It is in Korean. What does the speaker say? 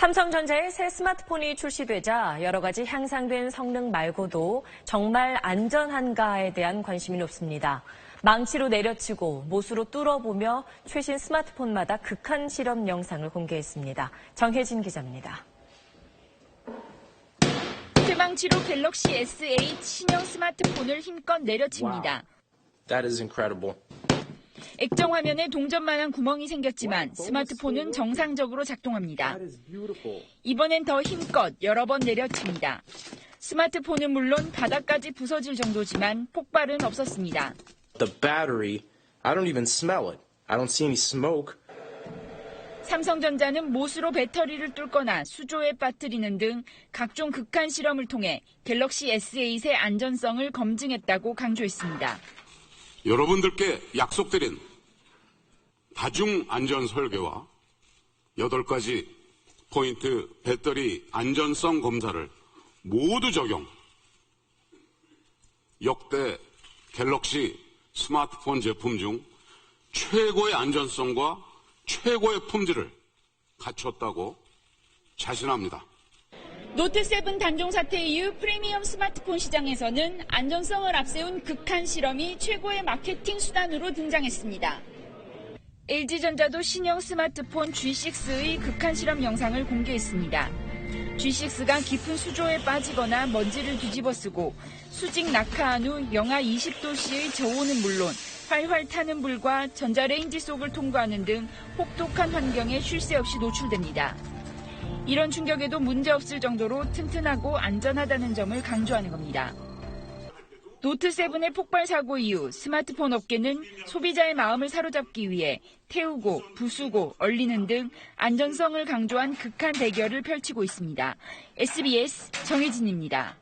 삼성전자의 새 스마트폰이 출시되자 여러 가지 향상된 성능 말고도 정말 안전한가에 대한 관심이 높습니다. 망치로 내려치고 못으로 뚫어보며 최신 스마트폰마다 극한 실험 영상을 공개했습니다. 정혜진 기자입니다. 쇠망치로 갤럭시 S8 신형 스마트폰을 힘껏 내려칩니다. That is incredible. 액정 화면에 동전만한 구멍이 생겼지만 스마트폰은 정상적으로 작동합니다. 이번엔 더 힘껏 여러 번 내려칩니다. 스마트폰은 물론 바닥까지 부서질 정도지만 폭발은 없었습니다. The battery, I don't even smell it. I don't see any smoke. 삼성전자는 못으로 배터리를 뚫거나 수조에 빠뜨리는 등 각종 극한 실험을 통해 갤럭시 S8의 안전성을 검증했다고 강조했습니다. 여러분들께 약속드린 다중 안전 설계와 8가지 포인트 배터리 안전성 검사를 모두 적용. 역대 갤럭시 스마트폰 제품 중 최고의 안전성과 최고의 품질을 갖췄다고 자신합니다. 노트7 단종 사태 이후 프리미엄 스마트폰 시장에서는 안전성을 앞세운 극한 실험이 최고의 마케팅 수단으로 등장했습니다. LG전자도 신형 스마트폰 G6의 극한 실험 영상을 공개했습니다. G6가 깊은 수조에 빠지거나 먼지를 뒤집어 쓰고 수직 낙하한 후 영하 20도씨의 저온은 물론 활활 타는 불과 전자레인지 속을 통과하는 등 혹독한 환경에 쉴 새 없이 노출됩니다. 이런 충격에도 문제없을 정도로 튼튼하고 안전하다는 점을 강조하는 겁니다. 노트7의 폭발 사고 이후 스마트폰 업계는 소비자의 마음을 사로잡기 위해 태우고 부수고 얼리는 등 안전성을 강조한 극한 대결을 펼치고 있습니다. SBS 정혜진입니다.